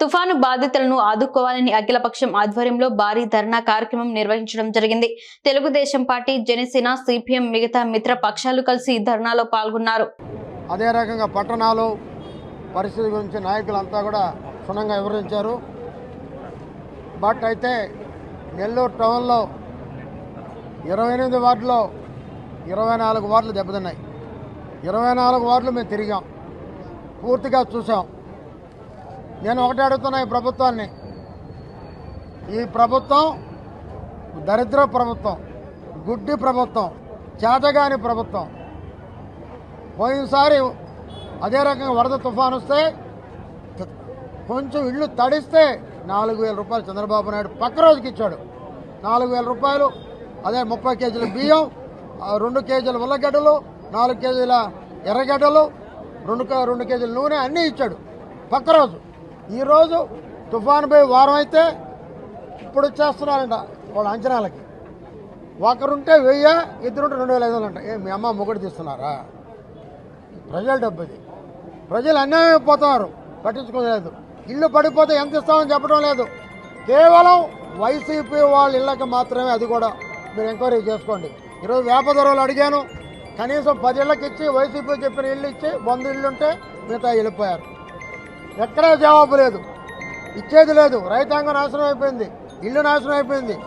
తుఫాను బాధితులను ఆదుకోవాలని అఖిలపక్షం ఆధ్వర్యంలో భారీ ధర్నా కార్యక్రమం నిర్వహించడం జరిగింది. తెలుగుదేశం పార్టీ జనసేన సిపిఎం మిగతా మిత్ర పక్షాలు కలిసి ధర్నాలో పాల్గొన్నారు. అదే రకంగా పట్టణాలు పరిస్థితి గురించి నాయకులంతా కూడా క్షుణ్ణంగా వివరించారు. బట్ అయితే నెల్లూరు టౌన్లో ఇరవై ఎనిమిది వార్డులో ఇరవై నాలుగు వార్డులు దెబ్బతిన్నాయి. ఇరవై నాలుగు వార్డులు మేము తిరిగాం. పూర్తిగా చూసాం. నేను ఒకటి అడుగుతున్నా ఈ ప్రభుత్వాన్ని. ఈ ప్రభుత్వం దరిద్ర ప్రభుత్వం గుడ్డి ప్రభుత్వం చేతగాని ప్రభుత్వం. పోయినసారి అదే రకంగా వరద తుఫాన్ వస్తే కొంచెం ఇల్లు తడిస్తే నాలుగు వేల రూపాయలు చంద్రబాబు నాయుడు పక్క రోజుకి ఇచ్చాడు. నాలుగు వేల రూపాయలు అదే ముప్పై కేజీల బియ్యం రెండు కేజీల ఉల్లగడ్డలు నాలుగు కేజీల ఎర్రగడ్డలు రెండు కే- రెండు కేజీల నూనె అన్నీ ఇచ్చాడు. పక్క రోజు. ఈరోజు తుఫాను పోయి వారం అయితే ఇప్పుడు చేస్తున్నారంట వాళ్ళ అంచనాలకి. ఒకరుంటే వెయ్యి ఇద్దరుంటే రెండు వేల ఐదు వందలు అంట. ఏ మీ అమ్మ మొగుడు తీస్తున్నారా? ప్రజల డబ్బుది. ప్రజలు అన్యాయం అయిపోతున్నారు. పట్టించుకోలేదు. ఇల్లు పడిపోతే ఎంత ఇస్తామని చెప్పడం లేదు. కేవలం వైసీపీ వాళ్ళ ఇళ్ళకి మాత్రమే అది కూడా మీరు ఎంక్వైరీ చేసుకోండి. ఈరోజు వేపధరలు అడిగాను. కనీసం పది ఇళ్ళకి ఇచ్చి వైసీపీ చెప్పిన ఇల్లు ఇచ్చి వంద ఇల్లు ఉంటే మిగతా వెళ్ళిపోయారు. ఎక్కడా జవాబు లేదు. ఇచ్చేది లేదు. రైతాంగం నాశనం అయిపోయింది. ఇల్లు నాశనం అయిపోయింది.